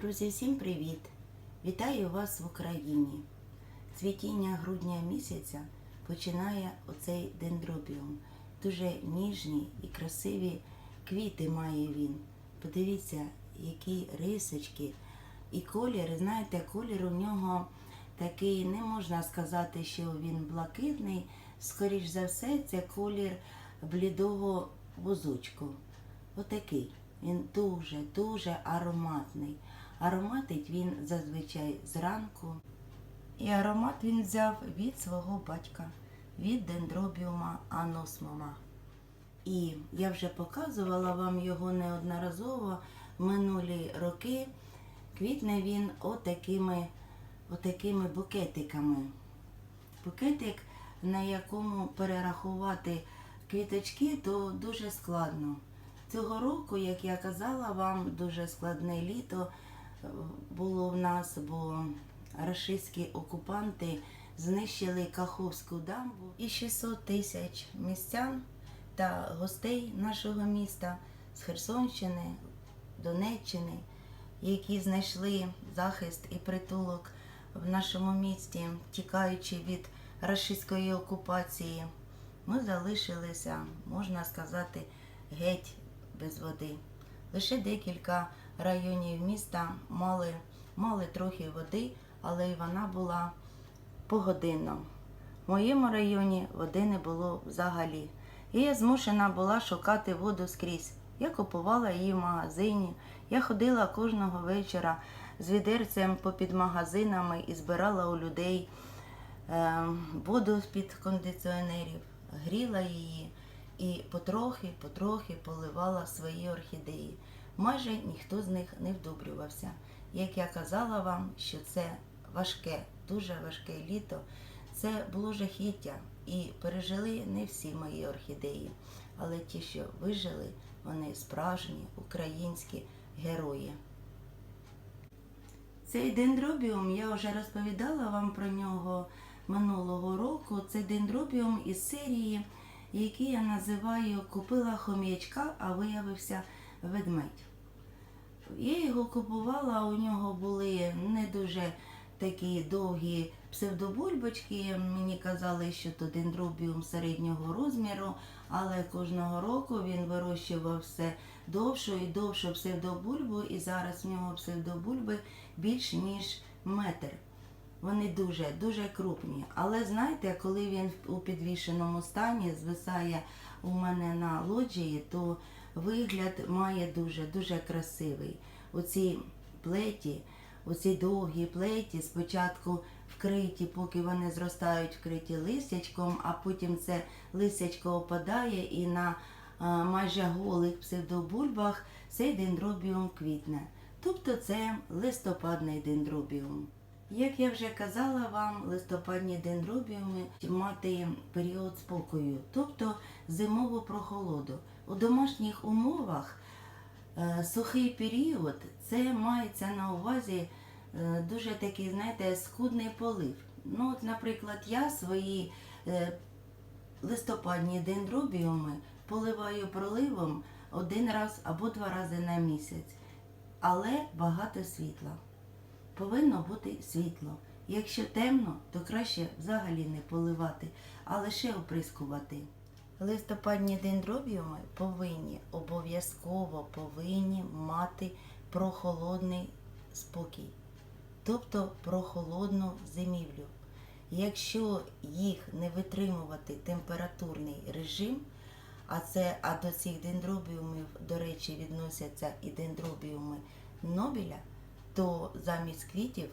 Друзі, всім привіт! Вітаю вас в Україні. Цвітіння грудня місяця починає оцей дендробіум. Дуже ніжні і красиві квіти має він. Подивіться, які рисочки і колір. Знаєте, колір у нього такий, не можна сказати, що він блакитний. Скоріш за все, це колір блідого вузочку. Отакий. Він дуже-дуже ароматний. Ароматить він зазвичай зранку. І аромат він взяв від свого батька, від дендробіума аносмома. І я вже показувала вам його неодноразово в минулі роки. Квітне він отакими, отакими букетиками. Букетик, на якому перерахувати квіточки, то дуже складно. Цього року, як я казала вам, дуже складне літо було в нас, бо рашистські окупанти знищили Каховську дамбу і 600 тисяч містян та гостей нашого міста з Херсонщини, Донеччини, які знайшли захист і притулок в нашому місті, тікаючи від рашистської окупації, ми залишилися, можна сказати, геть без води. Лише декілька районів міста мали, мали трохи води, але й вона була погодинно. В моєму районі води не було взагалі. І я змушена була шукати воду скрізь. Я купувала її в магазині. Я ходила кожного вечора з відерцем попід магазинами і збирала у людей е, воду з-під кондиціонерів, гріла її і потрохи, потрохи поливала свої орхідеї. Майже ніхто з них не вдобрювався. Як я казала вам, що це важке, дуже важке літо, це було жахіття. І пережили не всі мої орхідеї, але ті, що вижили, вони справжні українські герої. Цей дендробіум, я вже розповідала вам про нього минулого року. Це дендробіум із серії, який я називаю Купила хом'ячка, а виявився ведмедь. Я його купувала, у нього були не дуже такі довгі псевдобульбочки. Мені казали, що то дендробіум середнього розміру, але кожного року він вирощував все довшу і довшу псевдобульбу, і зараз в нього псевдобульби більш ніж метр. Вони дуже дуже крупні. Але знаєте, коли він у підвішеному стані звисає у мене на лоджії, то вигляд має дуже дуже красивий. Оці плеті, оці довгі плеті спочатку вкриті, поки вони зростають, вкриті листячком, а потім це листячко опадає і на а, майже голих псевдобульбах цей дендробіум квітне. Тобто це листопадний дендробіум. Як я вже казала вам, листопадні дендробіуми мати період спокою, тобто зимову прохолоду. У домашніх умовах е, сухий період це мається на увазі е, дуже такий, знаєте, скудний полив. Ну, от, наприклад, я свої е, листопадні дендробіуми поливаю проливом один раз або два рази на місяць, але багато світла повинно бути світло. Якщо темно, то краще взагалі не поливати, а лише оприскувати. Листопадні дендробіуми повинні обов'язково повинні мати прохолодний спокій, тобто прохолодну зимівлю. Якщо їх не витримувати температурний режим, а це а до цих дендробіумів, до речі, відносяться і дендробіуми Нобеля, то замість квітів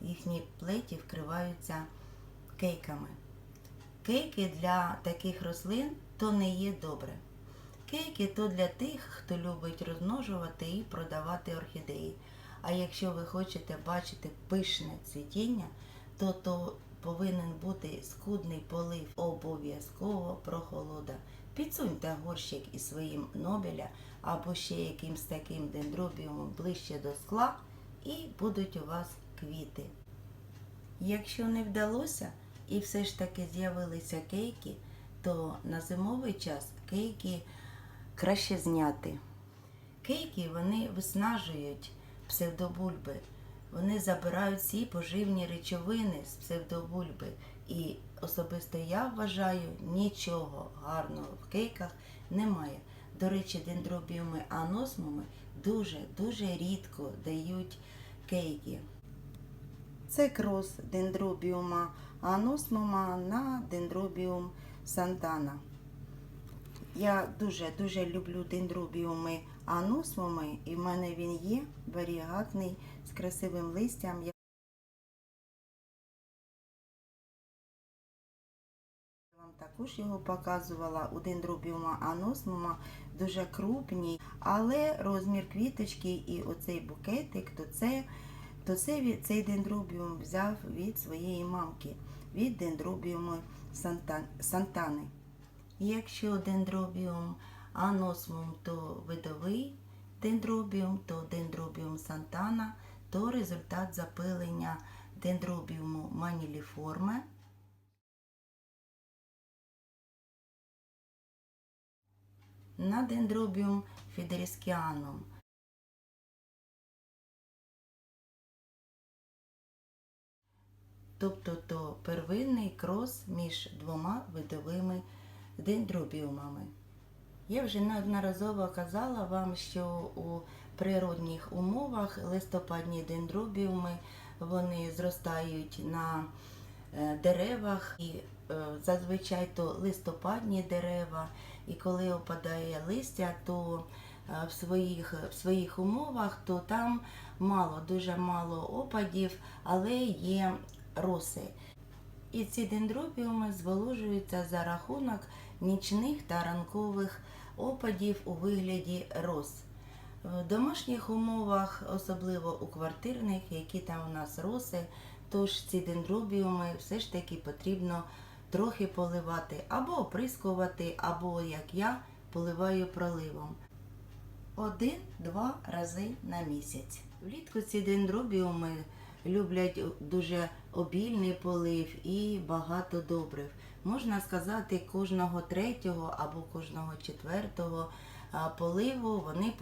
їхні плеті вкриваються кейками. Кейки для таких рослин то не є добре. Кейки то для тих, хто любить розмножувати і продавати орхідеї. А якщо ви хочете бачити пишне цвітіння, то то повинен бути скудний полив, обов'язково прохолода. Підсуньте горщик із своїм нобеля або ще якимсь таким дендробіумом ближче до скла і будуть у вас квіти. Якщо не вдалося і все ж таки з'явилися кейки, то на зимовий час кейки краще зняти. Кейки вони виснажують псевдобульби. Вони забирають всі поживні речовини з псевдобульби. І особисто я вважаю, нічого гарного в кейках немає. До речі, дендробіуми аносмуми дуже-дуже рідко дають кейки. Це крос дендробіума аносмума на дендробіум сантана. Я дуже-дуже люблю дендробіуми аносмуми, і в мене він є варігатний з красивим листям. Я вам також його показувала у дендробіума аносмума, дуже крупні, але розмір квіточки і оцей букетик, то це, то це від- цей дендробіум взяв від своєї мамки, від дендробіуму санта- сантани. Якщо дендробіум аносмум, то видовий дендробіум, то дендробіум сантана, то результат запилення дендробіуму маніліформе. На дендробіум фідеріскіанум. Тобто то первинний крос між двома видовими дендробіумами. Я вже неодноразово казала вам, що у природних умовах листопадні дендробіуми вони зростають на е, деревах і е, зазвичай то листопадні дерева, і коли опадає листя, то е, в своїх, в своїх умовах, то там мало, дуже мало опадів, але є роси. І ці дендробіуми зволожуються за рахунок нічних та ранкових опадів у вигляді роз. В домашніх умовах, особливо у квартирних, які там у нас роси, тож ці дендробіуми все ж таки потрібно трохи поливати, або оприскувати, або, як я, поливаю проливом. Один-два рази на місяць. Влітку ці дендробіуми люблять дуже обільний полив і багато добрив. Можна сказати, кожного третього або кожного четвертого поливу вони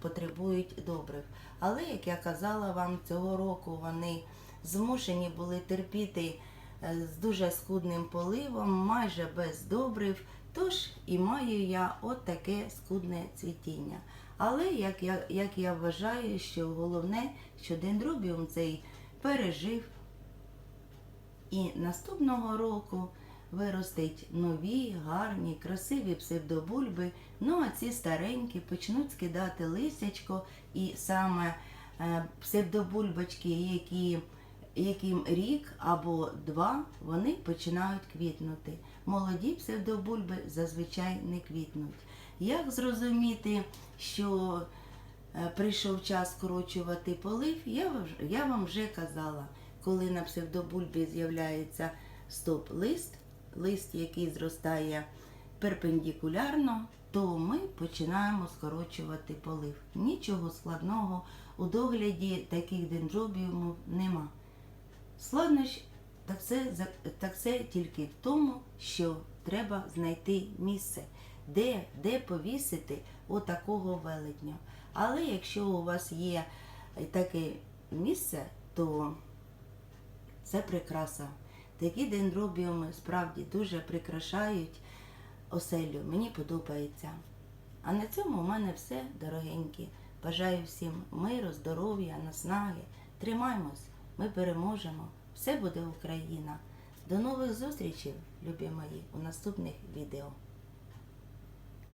потребують добрив. Але, як я казала вам, цього року вони змушені були терпіти е, з дуже скудним поливом, майже без добрив. Тож і маю я от таке скудне цвітіння. Але як я, як я вважаю, що головне, що дендробіум цей пережив і наступного року виростить нові, гарні, красиві псевдобульби. Ну а ці старенькі почнуть скидати листячко, і саме е, псевдобульбочки, які, яким рік або два, вони починають квітнути. Молоді псевдобульби зазвичай не квітнуть. Як зрозуміти, що е, прийшов час скорочувати полив, я, я вам вже казала, коли на псевдобульбі з'являється стоп-лист, лист, який зростає перпендикулярно, то ми починаємо скорочувати полив. Нічого складного у догляді таких дендробіумів нема. Складнощ так це, так це тільки в тому, що треба знайти місце, де, де повісити отакого велетня. Але якщо у вас є таке місце, то це прикраса. Такі дендробіуми справді дуже прикрашають оселю. Мені подобається. А на цьому у мене все, дорогенькі. Бажаю всім миру, здоров'я, наснаги. Тримаймось, ми переможемо. Все буде Україна. До нових зустрічей, любі мої, у наступних відео.